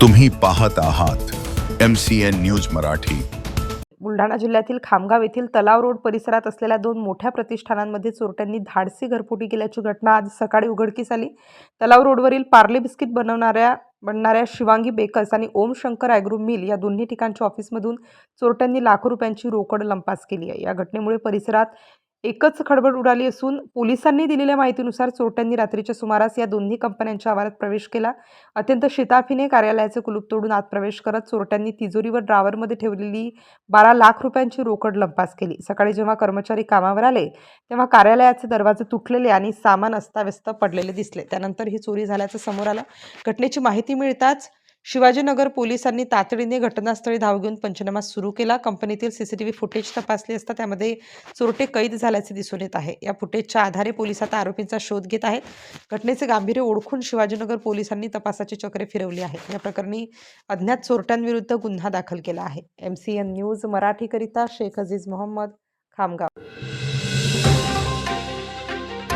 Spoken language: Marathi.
तुम्ही पाहत आहात M C N news Marathi. Buldhana जिल्ह्यातील खामगाव येथील तलाव रोड परिसरात असलेल्या दोन मोठ्या प्रतिष्ठानांमध्ये चोरट्यांनी धाडसी घरफोटी केल्याची घटना आज सकाळी उघडकीस आली. तलाव रोडवरील पार्ले बिस्किट बनवणाऱ्या बनणाऱ्या शिवांगी बेकर्स आणि ओम शंकर ॲग्रो मिल या दोन्ही ठिकाणच्या ऑफिसमधून चोरट्यांनी लाखो रुपयांची रोकड लंपास केली आहे. या घटनेमुळे परिसरात एकच खडबड उडाली असून पोलिसांनी दिलेल्या माहितीनुसार चोरट्यांनी रात्रीच्या सुमारास या दोन्ही कंपन्यांच्या आवारात प्रवेश केला. अत्यंत शिताफीने कार्यालयाचे कुलूप तोडून आत प्रवेश करत चोरट्यांनी तिजोरीवर ड्रावरमध्ये ठेवलेली बारा लाख रुपयांची रोकड लंपास केली. सकाळी जेव्हा कर्मचारी कामावर आले तेव्हा कार्यालयाचे दरवाजे तुटलेले आणि सामान अस्ताव्यस्त पडलेले दिसले. त्यानंतर ही चोरी झाल्याचं समोर आलं. घटनेची माहिती मिळताच शिवाजीनगर पोलिसांनी तातडीने घटनास्थळी धाव घेऊन पंचनामा सुरू केला. कंपनीतील सीसीटीव्ही फुटेज तपासले असता त्यामध्ये चोरटे कैद झाल्याचे दिसून येत आहे. या फुटेजच्या आधारे पोलीस आता आरोपींचा शोध घेत आहेत. घटनेचे गांभीर्य ओळखून शिवाजीनगर पोलिसांनी तपासाची चक्रे फिरवली आहेत. या प्रकरणी अज्ञात चोरट्यांविरुद्ध गुन्हा दाखल केला आहे. एम सी एन न्यूज मराठीकरिता शेख अजीज मोहम्मद खामगाव.